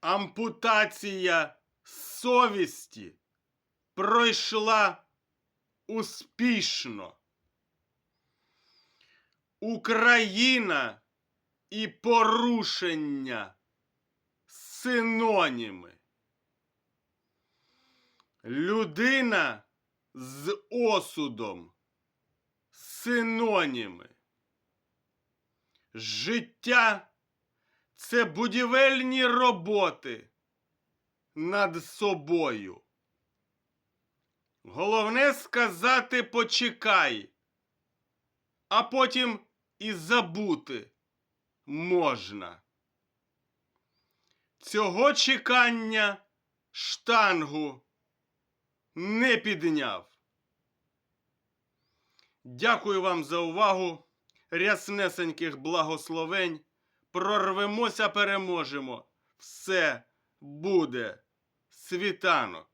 ампутація совісті пройшла успішно. Україна і порушення синоніми. Людина з осудом синоніми. Життя це будівельні роботи над собою. Головне сказати почекай, а потім і забути можна. Цього чекання штангу не підняв. Дякую вам за увагу. Ряснесеньких благословень. Прорвемося, переможемо. Все буде світанок.